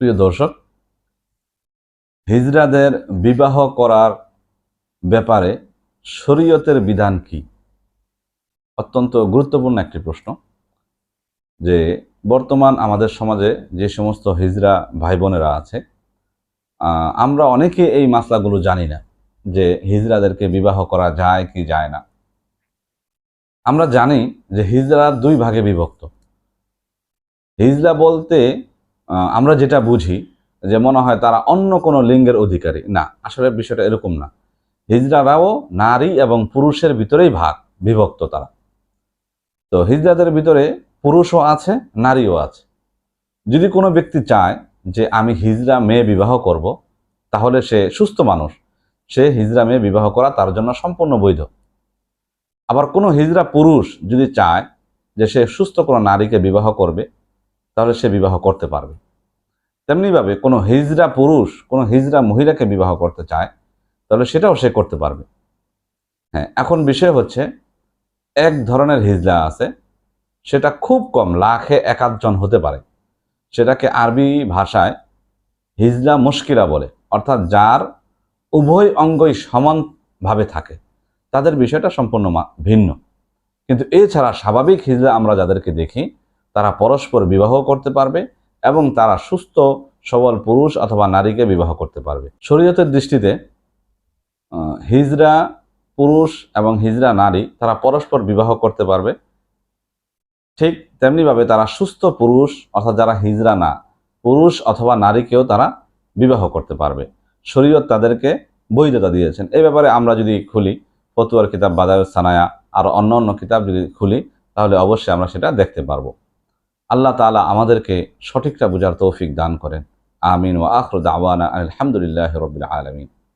প্রিয় দর্শক হিজড়াদের বিবাহ করার ব্যাপারে শরীয়তের বিধান কি? অত্যন্ত গুরুত্বপূর্ণ একটি প্রশ্ন, যে বর্তমান আমাদের সমাজে যে সমস্ত হিজড়া ভাই বোনেরা আছে আমরা অনেকে এই মাসলাগুলো জানি না, যে হিজড়াদেরকে বিবাহ করা যায় কি যায় না। আমরা জানি যে হিজড়া দুই ভাগে বিভক্ত। হিজড়া বলতে আমরা যেটা বুঝি যে মনে হয় তারা অন্য কোনো লিঙ্গের অধিকারী। না, আসলে বিষয়টা এরকম না। হিজড়ারাও নারী এবং পুরুষের ভিতরেই ভাগ, বিভক্ত তারা। তো হিজড়াদের ভিতরে পুরুষও আছে, নারীও আছে। যদি কোনো ব্যক্তি চায় যে আমি হিজড়া মেয়ে বিবাহ করব, তাহলে সে সুস্থ মানুষ। সে হিজড়া মেয়ে বিবাহ করা তার জন্য সম্পূর্ণ বৈধ। আবার কোনো হিজড়া পুরুষ যদি চায় যে সে সুস্থ কোনো নারীকে বিবাহ করবে, তাহলে সে বিবাহ করতে পারবে। তেমনিভাবে কোনো হিজড়া পুরুষ, কোনো হিজড়া মহিলাকে বিবাহ করতে চায়, তাহলে সেটাও সে করতে পারবে। হ্যাঁ এখন বিষয় হচ্ছে, এক ধরনের হিজড়া আছে, সেটা খুব কম, লাখে এক আধজন হতে পারে। সেটাকে আরবি ভাষায় হিজলা মুশকিলা বলে, অর্থাৎ যার উভয় অঙ্গই সমানভাবে থাকে। তাদের বিষয়টা সম্পূর্ণ ভিন্ন। কিন্তু এছাড়া স্বাভাবিক হিজলা আমরা যাদেরকে দেখি, তারা পরস্পর বিবাহ করতে পারবে এবং তারা সুস্থ সবল পুরুষ অথবা নারীকে বিবাহ করতে পারবে। শরীয়তের দৃষ্টিতে হিজরা পুরুষ এবং হিজরা নারী তারা পরস্পর বিবাহ করতে পারবে। ঠিক তেমনিভাবে তারা সুস্থ পুরুষ, অর্থাৎ যারা হিজরা না, পুরুষ অথবা নারীকেও তারা বিবাহ করতে পারবে। শরীয়ত তাদেরকে বৈধতা দিয়েছেন। এই ব্যাপারে আমরা যদি খুলি, ফতুয়ার কিতাব বাদায় সানায়া, আর অন্য অন্য কিতাব যদি খুলি, তাহলে অবশ্যই আমরা সেটা দেখতে পারব। আল্লাহ তালা আমাদেরকে সঠিকটা বোঝার তৌফিক দান করেন। আমিন ও আখর দাওয়ানা আলহামদুলিল্লাহ রবিল আলমিন।